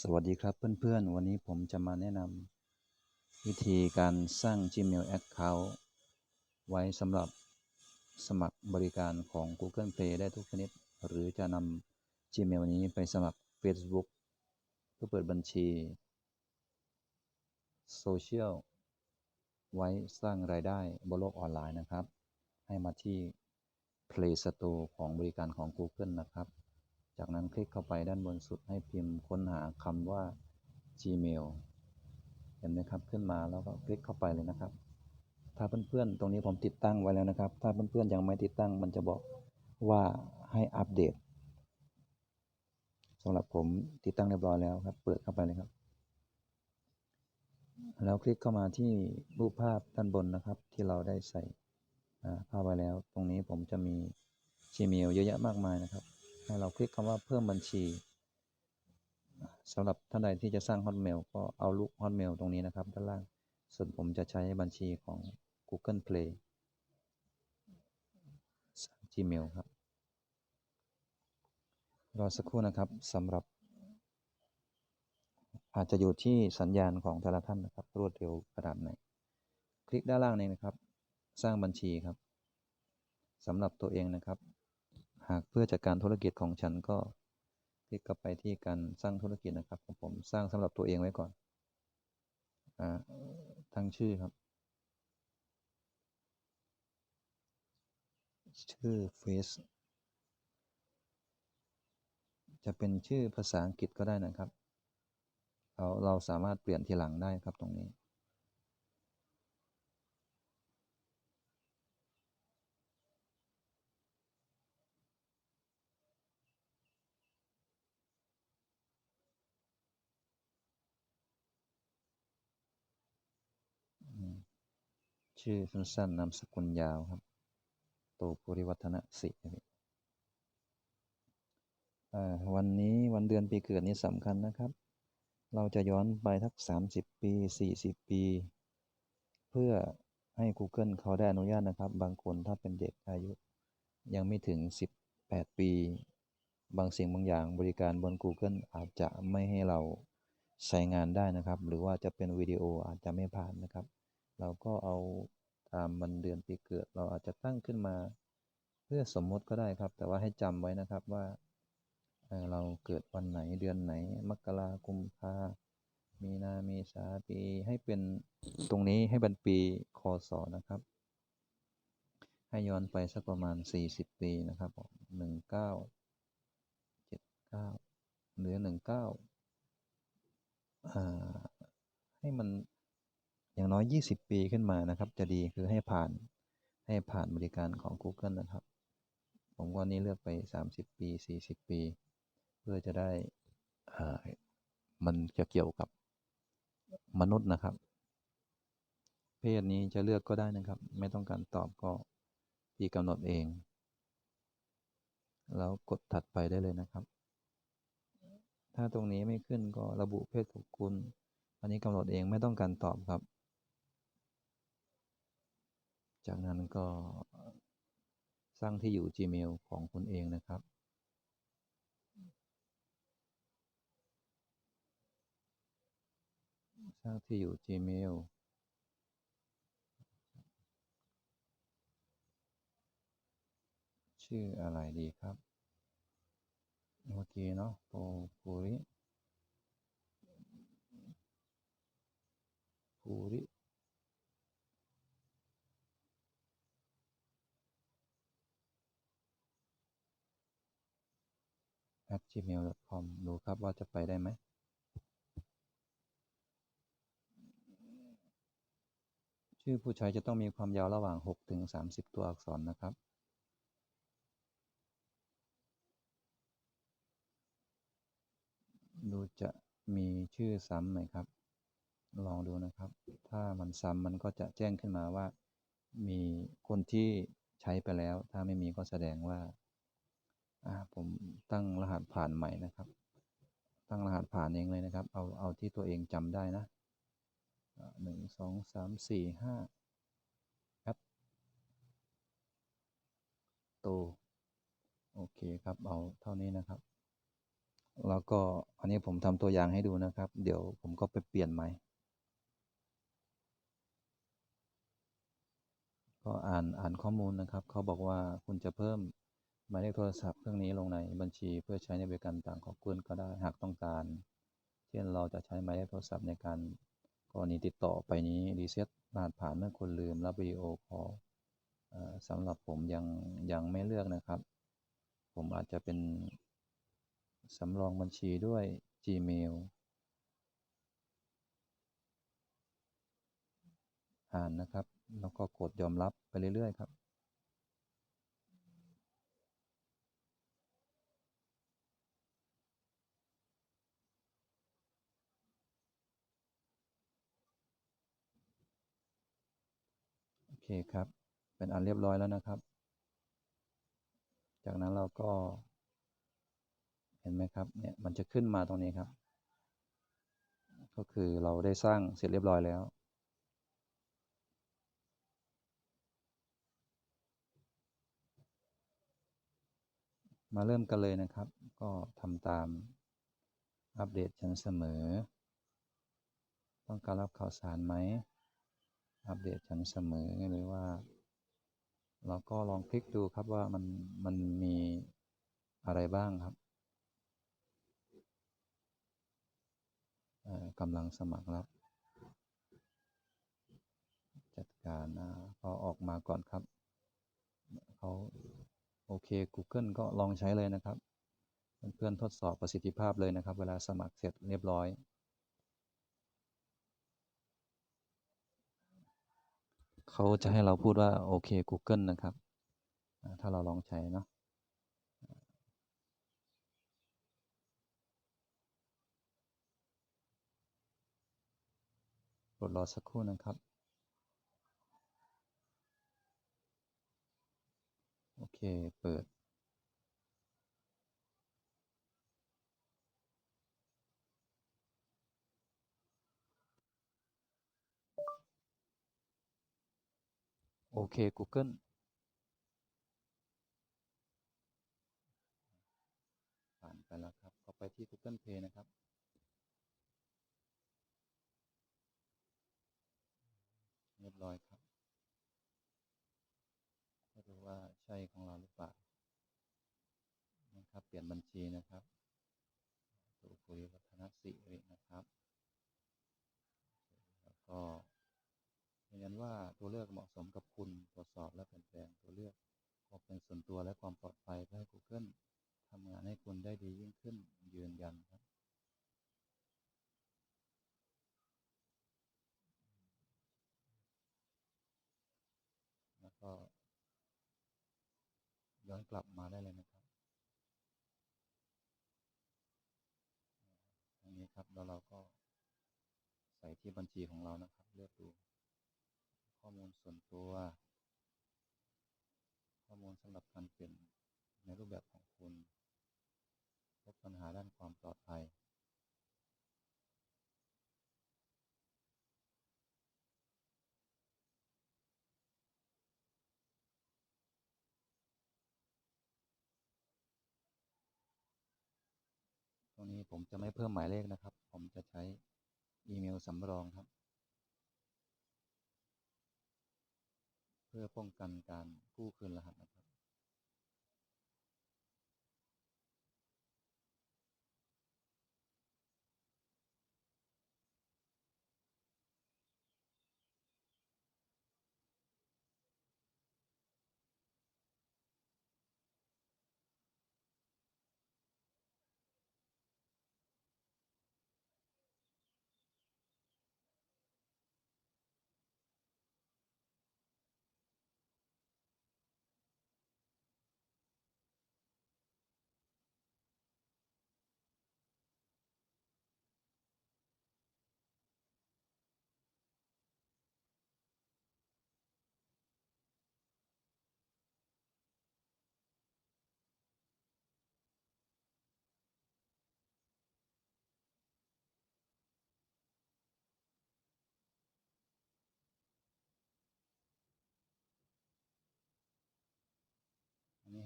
สวัสดีครับเพื่อนๆ วันนี้ผมจะมาแนะนำวิธีการสร้าง Gmail Account ไว้สำหรับสมัครบริการของ Google Play ได้ทุกชนิด หรือจะนำ Gmail นี้ไปสมัคร Facebook เพื่อเปิดบัญชีโซเชียลไว้สร้างรายได้บนโลกออนไลน์นะครับ ให้มาที่ Play Store ของบริการของ Google นะครับ จากนั้นคลิกเข้าไปด้านบนสุดให้พิมพ์ค้นหาคำว่า Gmail เห็นไหมครับขึ้นมาแล้วก็คลิกเข้าไปเลยนะครับ ถ้าเพื่อนๆตรงนี้ผมติดตั้งไว้แล้วนะครับ ถ้าเพื่อนๆยังไม่ติดตั้งมันจะบอกว่าให้อัปเดตสำหรับผมติดตั้งเรียบร้อยแล้วครับ เปิดเข้าไปเลยครับ แล้วคลิกเข้ามาที่รูปภาพด้านบนนะครับ ที่เราได้ใส่ภาพไว้แล้ว ตรงนี้ผมจะมี Gmail เยอะแยะมากมายนะครับ ให้เราคลิกคำว่าเพิ่มบัญชีสำหรับท่านใดที่จะสร้าง Hotmail ก็เอาลูก Hotmail ตรงนี้นะครับ ด้านล่าง ส่วนผมจะใช้บัญชีของ Google Play สร้าง Gmail ครับ รอสักครู่นะครับสำหรับ อาจจะอยู่ที่สัญญาณของแต่ละท่านนะครับ รวดเร็วขนาดไหน คลิกด้านล่างนี้นะครับ สร้างบัญชีครับสำหรับตัวเองนะครับากเพื่อจัดการธุรกิจของฉันก็คลิกเข้าไปที่การสร้างธุรกิจนะครับของผมสร้างสำหรับตัวเองไว้ก่อนอทั้งชื่อครับ ชื่อเฟซจะเป็นชื่อภาษาอังกฤษก็ได้นะครับ เราเราสามารถเปลี่ยนทีหลังได้ครับตรงนี้ ชื่อสั้นๆนามสกุลยาวครับ โตปุริวัฒนสิวันนี้วันเดือนปีเกิดนี้สำคัญนะครับ เราจะย้อนไปทัก 30 ปี 40 ปี เพื่อให้ Google เขาได้อนุญาตนะครับ บางคนถ้าเป็นเด็กอายุ ยังไม่ถึง 18 ปี บางสิ่งบางอย่างบริการบน Google อาจจะไม่ให้เราใช้งานได้นะครับ หรือว่าจะเป็นวิดีโออาจจะไม่ผ่านนะครับ เราก็เอาตามวันเดือนปีเกิด เราอาจจะตั้งขึ้นมา เพื่อสมมติก็ได้ครับ แต่ว่าให้จำไว้นะครับว่าเราเกิดวันไหนเดือนไหน มกราคมพามีนาเมษาปีให้เป็นตรงนี้ให้เป็นปีคศนะครับ ให้ย้อนไปสักประมาณ 40 ปีนะครับหนึ่งเก้าเจ็ดเก้าหรือหนึ่งเก้าให้มัน อย่างน้อย 20 ปีขึ้นมานะครับ จะดีคือให้ผ่านให้ผ่านบริการของ Google นะครับ ผมก็นี้เลือกไป 30 ปี 40 ปี เพื่อจะได้มันจะเกี่ยวกับมนุษย์นะครับ เพศนี้จะเลือกก็ได้นะครับ ไม่ต้องการตอบก็พี่กำหนดเอง แล้วกดถัดไปได้เลยนะครับ ถ้าตรงนี้ไม่ขึ้นก็ระบุเพศของคุณ อันนี้กำหนดเองไม่ต้องการตอบครับ จากนั้นก็สร้างที่อยู่ Gmail ของคุณเองนะครับ สร้างที่อยู่ Gmail ชื่ออะไรดีครับ เมื่อกี้เนาะโปปุริปุริ at gmail.com ดูครับว่าจะไปได้ไหม ชื่อผู้ใช้จะต้องมีความยาวระหว่าง 6 ถึง 30 ตัวอักษรนะครับ ดูจะมีชื่อซ้ำไหมครับ ลองดูนะครับ ถ้ามันซ้ำมันก็จะแจ้งขึ้นมาว่า มีคนที่ใช้ไปแล้ว ถ้าไม่มีก็แสดงว่า ผมตั้งรหัสผ่านใหม่นะครับ ตั้งรหัสผ่านเองเลยนะครับ เอาเอาที่ตัวเองจำได้นะหนึ่งสองสามสี่ห้าแอปโตโอเคครับ เอาเท่านี้นะครับ แล้วก็อันนี้ผมทำตัวอย่างให้ดูนะครับ เดี๋ยวผมก็ไปเปลี่ยนใหม่ ก็อ่านอ่านข้อมูลนะครับ เขาบอกว่าคุณจะเพิ่ม หมายเลขโทรศัพท์เครื่องนี้ลงในบัญชีเพื่อใช้ในบริการต่างของคุณก็ได้หากต้องการ เช่นเราจะใช้หมายเลขโทรศัพท์ในการกรณีติดต่อไปนี้รีเซ็ตรหัสผ่านเมื่อคุณลืมรับวิดีโอคอลเอ่อสำหรับผมยังยังไม่เลือกนะครับ ผมอาจจะเป็นสำรองบัญชีด้วย Gmail อ่านนะครับ แล้วก็กดยอมรับไปเรื่อยๆครับ คครับ เป็นอันเรียบร้อยแล้วนะครับ จากนั้นเราก็ เห็นไหมครับ เนี่ยมันจะขึ้นมาตรงนี้ครับ ก็คือเราได้สร้างเสร็จเรียบร้อยแล้วมาเริ่มกันเลยนะครับ ก็ทำตามอัปเดตฉันเสมอ ต้องการรับข่าวสารไหม อัปเดตฉันเสมอหรือว่าเราก็ลองคลิกดูครับว่ามันมันมีอะไรบ้างครับกำลังสมัครรับ จัดการพอออกมาก่อนครับเขาโอเค Google ก็ลองใช้เลยนะครับ เพื่อนๆทดสอบประสิทธิภาพเลยนะครับ เวลาสมัครเสร็จเรียบร้อย เขาจะให้เราพูดว่าโอเค Google นะครับ ถ้าเราลองใช้เนาะกดรอสักครู่นะครับ โอเค เปิด โอเค Google ผ่านไปแล้วครับก็ไปที่ Google Play นะครับ เรียบร้อยครับไม่รู้ว่าใช่ของเราหรือเปล่านะครับ เปลี่ยนบัญชีนะครับตูคุยวัฒนศิรินะครับ แล้วก็ ยืนยันว่าตัวเลือกเหมาะสมกับคุณตรวจสอบและเปลี่ยนแปลงตัวเลือกความเป็นส่วนตัวและความปลอดภัยเพื่อให้ Google ทำงานให้คุณได้ดียิ่งขึ้นยืนยันครับแล้วก็ย้อนกลับมาได้เลยนะครับอันนี้ครับแล้วเราก็ใส่ที่บัญชีของเรานะครับ เลือกดู ข้อมูลส่วนตัว ข้อมูลสำหรับการเปลี่ยนในรูปแบบของคุณพบปัญหาด้านความปลอดภัย ตรงนี้ผมจะไม่เพิ่มหมายเลขนะครับ ผมจะใช้อีเมลสำรองครับ เพื่อป้องกันการกู้คืนรหัสนะครับ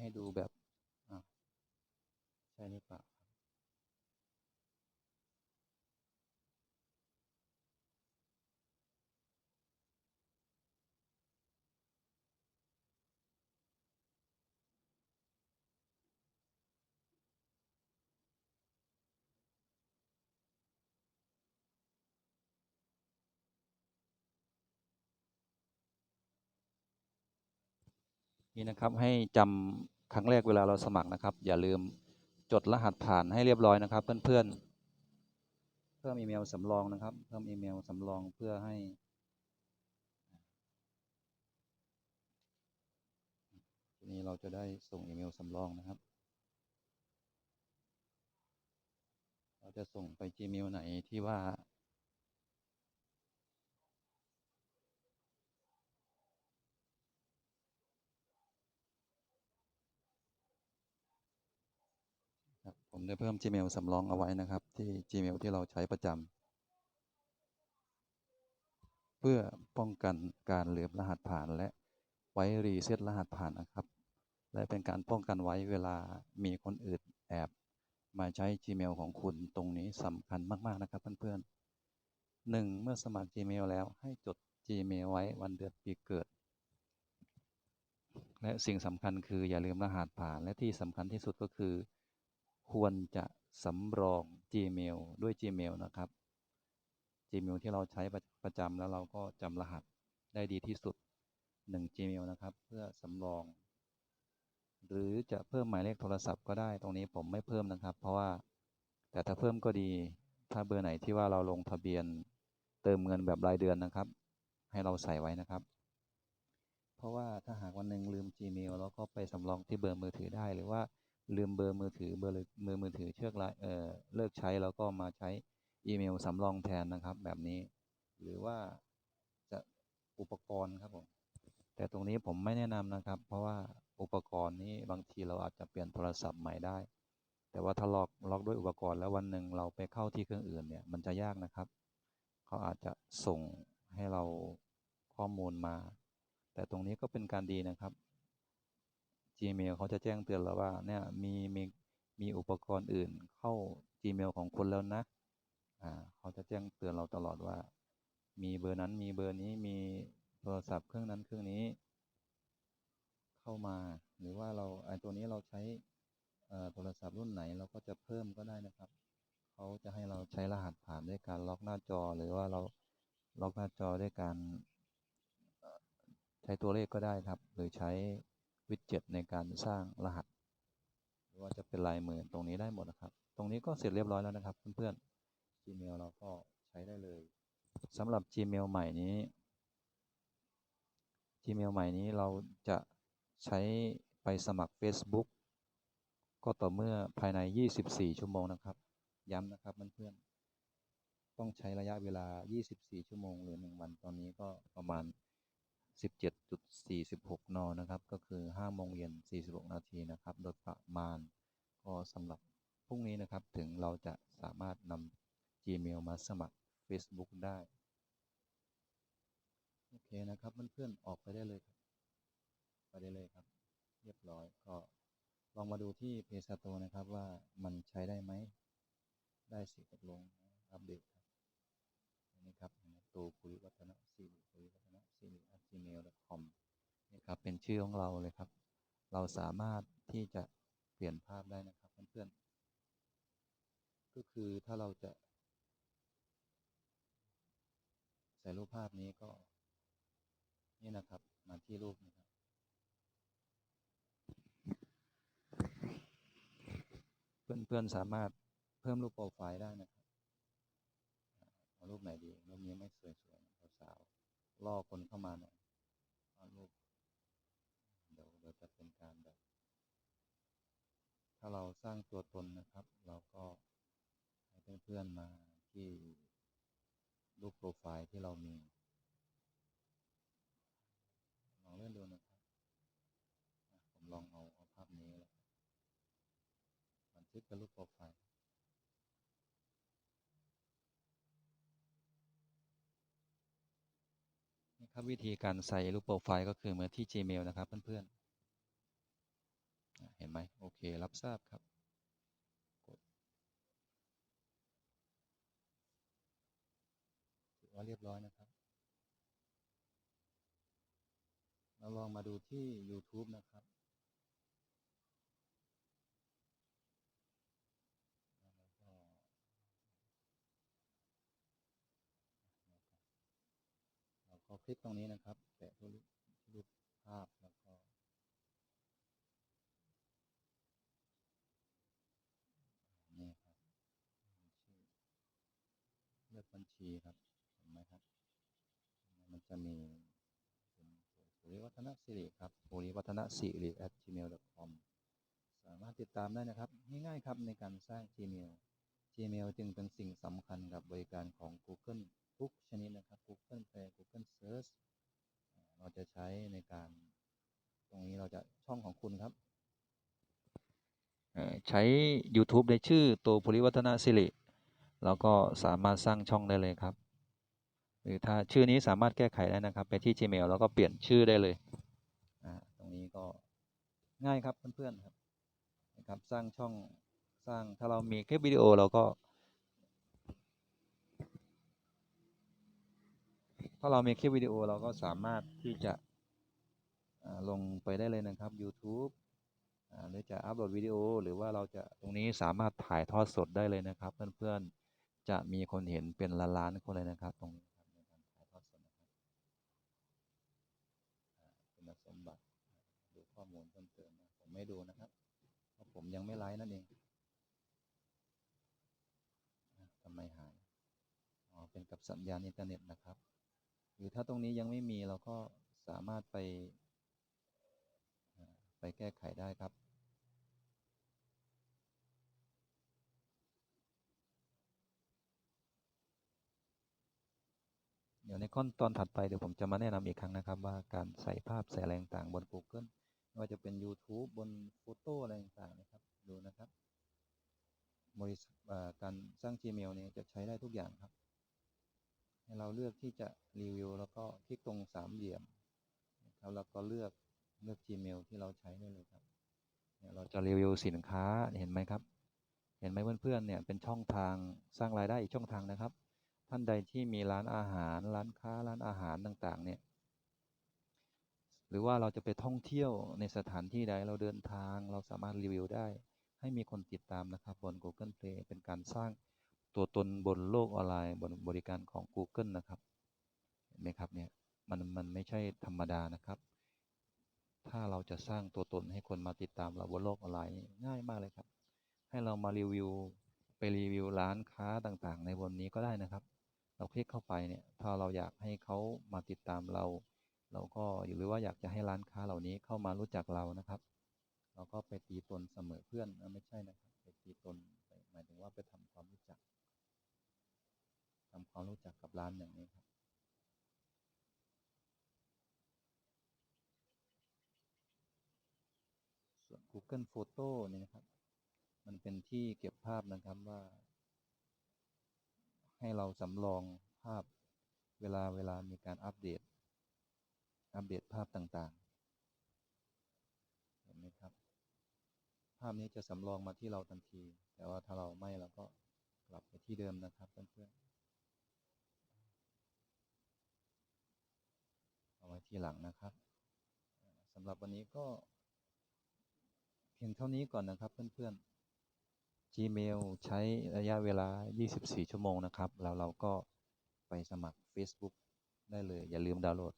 ให้ดูแบบใช่หรือเปล่านี่นะครับให้จำ ครั้งแรกเวลาเราสมัครนะครับ อย่าลืมจดรหัสผ่านให้เรียบร้อยนะครับ เพื่อนๆ เพิ่มอีเมลสำรองนะครับ เพิ่มอีเมลสำรองเพื่อให้ ทีนี้เราจะได้ส่งอีเมลสำรองนะครับ เราจะส่งไป Gmail ไหนที่ว่า ผมได้เพิ่ม Gmail สำรองเอาไว้นะครับ ที่ Gmail ที่เราใช้ประจำเพื่อป้องกันการลืมรหัสผ่านและไว้รีเซ็ตรหัสผ่านนะครับ และเป็นการป้องกันไว้เวลามีคนอื่นแอบมาใช้ Gmail ของคุณตรงนี้สำคัญมากๆนะครับเพื่อนๆหนึ่งเมื่อสมัคร Gmail แล้วให้จด Gmail ไว้วันเดือนปีเกิด และสิ่งสำคัญคืออย่าลืมรหัสผ่านและที่สำคัญที่สุดก็คือ ควรจะสำรอง Gmail ด้วย Gmail นะครับ Gmail ที่เราใช้ประจำแล้วเราก็จำรหัสได้ดีที่สุด 1 Gmail นะครับ เพื่อสำรอง หรือจะเพิ่มหมายเลขโทรศัพท์ก็ได้ตรงนี้ผมไม่เพิ่มนะครับ เพราะว่าแต่ถ้าเพิ่มก็ดี ถ้าเบอร์ไหนที่ว่าเราลงทะเบียนเติมเงินแบบรายเดือนนะครับ ให้เราใส่ไว้นะครับ เพราะว่าถ้าหากวันหนึ่งลืม Gmail แล้วก็ไปสำรองที่เบอร์มือถือได้หรือว่า ลืมเบอร์มือถือเบอร์มือมือถือเชือกลายเอ่อเลิกใช้แล้วก็มาใช้อีเมลสำรองแทนนะครับแบบนี้ หรือว่าจะอุปกรณ์ครับผมแต่ตรงนี้ผมไม่แนะนำนะครับ เพราะว่าอุปกรณ์นี้บางทีเราอาจจะเปลี่ยนโทรศัพท์ใหม่ได้ แต่ว่าถ้าล็อกล็อกด้วยอุปกรณ์แล้ววันหนึ่งเราไปเข้าที่เครื่องอื่นเนี่ยมันจะยากนะครับเขาอาจจะส่งให้เราข้อมูลมา แต่ตรงนี้ก็เป็นการดีนะครับ Gmail เขาจะแจ้งเตือนเราว่าเนี่ยมีมีมีอุปกรณ์อื่นเข้า Gmail ของคุณแล้วนะอ่าเขาจะแจ้งเตือนเราตลอดว่า มีเบอร์นั้นมีเบอร์นี้มีโทรศัพท์เครื่องนั้นเครื่องนี้ เข้ามา หรือว่าเราไอ้ตัวนี้เราใช้อ่อโทรศัพท์รุ่นไหนเราก็จะเพิ่มก็ได้นะครับ เขาจะให้เราใช้รหัสผ่านด้วยการล็อกหน้าจอ หรือว่าเราล็อกหน้าจอด้วยการใช้ตัวเลขก็ได้ครับ หรือใช้ วิดเจ็ตในการสร้างรหัส หรือว่าจะเป็นลายมือตรงนี้ได้หมดนะครับ ตรงนี้ก็เสร็จเรียบร้อยแล้วนะครับเพื่อนๆ Gmail เราก็ใช้ได้เลยสำหรับ Gmail ใหม่นี้ Gmail ใหม่นี้เราจะใช้ไปสมัคร Facebook ก็ต่อเมื่อภายใน 24 ชั่วโมงนะครับ ย้ำนะครับเพื่อนๆต้องใช้ระยะเวลา 24 ชั่วโมง หรือ 1 วัน ตอนนี้ก็ประมาณ 17.46 น นะครับ ก็คือ 5 โมงเย็น 46 นาทีนะครับ โดยประมาณ ก็สำหรับพรุ่งนี้นะครับ ถึงเราจะสามารถนำ Gmail มาสมัคร Facebook ได้ โอเคนะครับ เพื่อนๆ ออกไปได้เลยครับ ไปได้เลยครับ เรียบร้อย ก็ลองมาดูที่เพจสโตนะครับว่ามันใช้ได้ไหม ได้สิตกลงอัปเดตครับนนี้ครับ ตูคุริวัฒนะสิริคุริวัฒนะสิริ gmail.com นี่ครับเป็นชื่อของเราเลยครับ เราสามารถที่จะเปลี่ยนภาพได้นะครับเพื่อนๆก็คือถ้าเราจะ ใส่รูปภาพนี้ก็ นี่นะครับ มาที่รูปนะครับ เพื่อนๆสามารถเพิ่มรูปโปรไฟล์ได้นะครับ รูปไหนดี รูปนี้ไม่สวยๆสาวๆล่อคนเข้ามาหน่อยรูปเดี๋ยวเราจะเป็นการแบบ ถ้าเราสร้างตัวตนนะครับ เราก็ให้เพื่อนๆมาที่รูปโปรไฟล์ที่เรามีลองเล่นดูนะครับผมลองเอาเอาภาพนี้แล้วกันบันทึกเป็นรูปโปรไฟล์ ครับวิธีการใส่รูปโปรไฟล์ก็คือเหมือนที่ Gmail นะครับเพื่อนๆ เห็นไหมโอเค รับทราบครับกดถือว่าเรียบร้อยนะครับ เราลองมาดูที่ YouTube นะครับ คลิกตรงนี้นะครับแตะที่รูปภาพแล้วก็นี่ครับชื่อเลือกบัญชีครับเห็นไหมครับ มันจะมีภูริวัฒนสิริครับภูริวัฒนสิริ at gmail.com สามารถติดตามได้นะครับ ง่ายๆครับในการสร้าง Gmail Gmail จึงเป็นสิ่งสำคัญกับบริการของ Google ทุกช ใช้ YouTube ในชื่อโตภูริวัฒนสิริแล้วก็สามารถสร้างช่องได้เลยครับ หรือถ้าชื่อนี้สามารถแก้ไขได้นะครับ ไปที่ Gmail แล้วก็เปลี่ยนชื่อได้เลยอ่าตรงนี้ก็ง่ายครับเพื่อนๆครับนะครับสร้างช่องสร้างถ้าเรามีคลิปวิดีโอเราก็ ถ้าเรามีคลิปวิดีโอเราก็สามารถที่จะอ่าลงไปได้เลยนะครับ YouTube หรือจะอัปโหลดวิดีโอ หรือว่าเราจะตรงนี้สามารถถ่ายทอดสดได้เลยนะครับ เพื่อนๆจะมีคนเห็นเป็นล้านๆคนเลยนะครับ ตรงนี้ครับในการถ่ายทอดสดนะครับคุณสมบัติดูข้อมูลเพิ่มเติมนะผมไม่ดูนะครับ เพราะผมยังไม่ไลฟ์นั่นเองทำไมหายอ๋อเป็นกับสัญญาณอินเทอร์เน็ตนะครับ หรือถ้าตรงนี้ยังไม่มีเราก็สามารถไปไปแก้ไขได้ครับ เดี๋ยวในขั้นตอนถัดไปเดี๋ยวผมจะมาแนะนำอีกครั้งนะครับว่าการใส่ภาพใส่อะไรต่างบน Google ไม่ว่าจะเป็น YouTube บนโฟโต้อะไรต่างๆนะครับ ดูนะครับบริษัทการสร้าง Gmail เนี่ยจะใช้ได้ทุกอย่างครับ ให้เราเลือกที่จะรีวิวแล้วก็คลิกตรงสามเหลี่ยมนะครับแล้วก็เลือกเลือก Gmail ที่เราใช้ได้เลยครับเนี่ยเราจะรีวิวสินค้าเห็นไหมครับ เห็นไหมเพื่อนๆเนี่ยเป็นช่องทางสร้างรายได้อีกช่องทางนะครับ ท่านใดที่มีร้านอาหาร ร้านค้าร้านอาหารต่างๆ เนี่ย หรือว่าเราจะไปท่องเที่ยวในสถานที่ใดเราเดินทาง เราสามารถรีวิวได้ ให้มีคนติดตามนะครับบน Google Play เป็นการสร้างตัวตนบนโลกออนไลน์บนบริการของ Google นะครับเห็นไหมครับเนี่ยมันมันไม่ใช่ธรรมดานะครับ ถ้าเราจะสร้างตัวตนให้คนมาติดตามเราบนโลกออนไลน์ง่ายมากเลยครับ ให้เรามารีวิวไปรีวิวร้านค้าต่างๆ ในบนนี้ก็ได้นะครับ เราคลิกเข้าไปเนี่ย ถ้าเราอยากให้เขามาติดตามเรา เราก็หรือว่าอยากจะให้ร้านค้าเหล่านี้เข้ามารู้จักเรานะครับ เราก็ไปตีตนเสมอเพื่อนไม่ใช่นะครับ ไปตีตนหมายถึงว่าไปทำความรู้จักทำความรู้จักกับร้านอย่างนี้ครับส่วน Google Photo เนี่ยนะครับ มันเป็นที่เก็บภาพนะครับว่า ให้เราสำรองภาพเวลาเวลามีการอัปเดต อัปเดตภาพต่างๆ เห็นไหมครับ ภาพนี้จะสำรองมาที่เราทันที แต่ว่าถ้าเราไม่เราก็กลับไปที่เดิมนะครับเพื่อนๆ เอาไว้ที่หลังนะครับสำหรับวันนี้ก็เพียงเท่านี้ก่อนนะครับเพื่อนๆ Gmail ใช้ระยะเวลา 24 ชั่วโมงนะครับ แล้วเราก็ไปสมัคร Facebook ได้เลย อย่าลืมดาวน์โหลด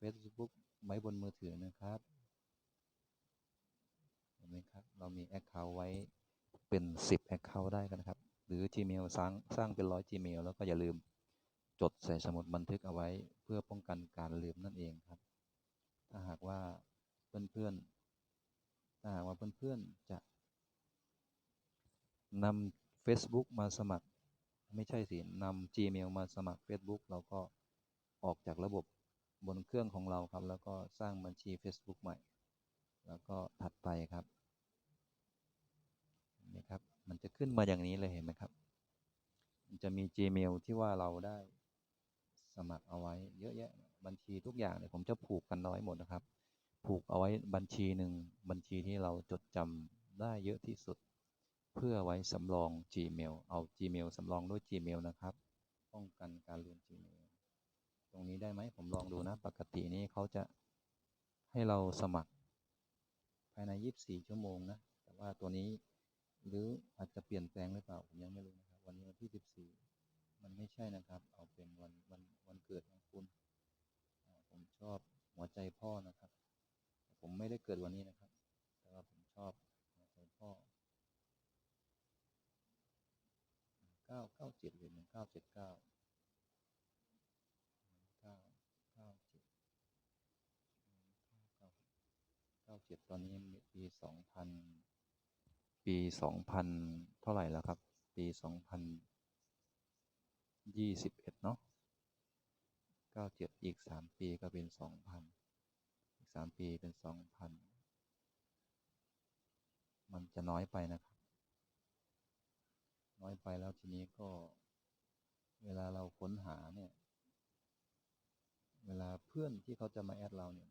Facebook ไว้บนมือถือนะครับเห็นไหมครับ เรามี Account ไว้เป็น 10 Account ได้กันนะครับ หรือ Gmail สร้างสร้างเป็นร้อย Gmail แล้วก็อย่าลืมจดใส่สมุดบันทึกเอาไว้ เพื่อป้องกันการลืมนั่นเองครับ ถ้าหากว่าเพื่อนๆถ้าหากว่าเพื่อนๆจะ นำ Facebook มาสมัคร ไม่ใช่สินำ Gmail มาสมัคร Facebook เราก็ออกจากระบบบนเครื่องของเราครับ แล้วก็สร้างบัญชี Facebook ใหม่ แล้วก็ถัดไปครับนไหมครับ มันจะขึ้นมาอย่างนี้เลยเห็นไหมครับ มันจะมี Gmail ที่ว่าเราได้สมัครเอาไว้เยอะแยะบัญชีทุกอย่างเนี่ยผมจะผูกกันเอาไว้หมดนะครับ ผูกเอาไว้บัญชีหนึ่งบัญชีที่เราจดจำได้เยอะที่สุด เพื่อไว้สำรอง Gmail เอา Gmail สำรองด้วย Gmail นะครับ ป้องกันการลืม Gmail ตรงนี้ได้ไหมผมลองดูนะ ปกตินี้เขาจะให้เราสมัคร ภายใน 24 ชั่วโมงนะ แต่ว่าตัวนี้หรืออาจจะเปลี่ยนแปลงหรือเปล่า ผมยังไม่รู้นะครับ วันนี้วันที่ 14 มันไม่ใช่นะครับ เอาเป็นวันวันวันเกิดของคุณ ผมชอบหัวใจพ่อนะครับ ผมไม่ได้เกิดวันนี้นะครับ แต่ว่าผมชอบหัวใจพ่อ เก้าเก้าเจ็ดหรือหนึ่งเก้าเจ็ดเก้าเก้าเก้าเจ็ดเก้าเก้าเจ็ดตอนนี้ปีสองพันปีสองพันเท่าไหร่แล้วครับ ปีสองพันยี่สิบเอ็ดเนาะเก้าเจ็ดอีกสามปีก็เป็นสองพันอีกสามปีเป็นสองพันมันจะน้อยไปนะครับ น้อยไปแล้วทีนี้ก็ เวลาเราค้นหาเนี่ย เวลาเพื่อนที่เขาจะมาแอดเราเนี่ย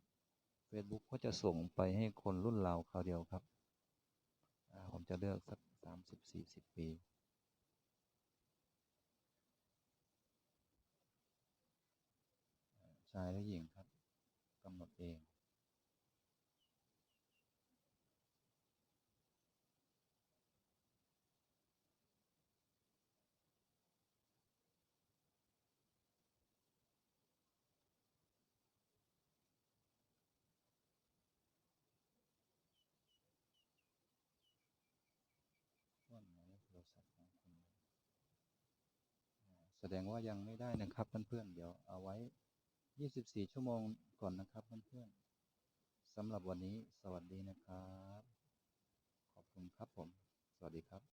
Facebook ก็จะส่งไปให้คนรุ่นเราคราวเดียวครับ ผมจะเลือกสักสามสิบสี่สิบปีชายและหญิงครับกำหนดเอง ว่าหมายโทรศัพท์ของคุณอ่า แสดงว่ายังไม่ได้นะครับเพื่อนๆเดี๋ยวเอาไว้ 24 ชั่วโมงก่อนนะครับเพื่อนๆสำหรับวันนี้สวัสดีนะครับ ขอบคุณครับผม สวัสดีครับ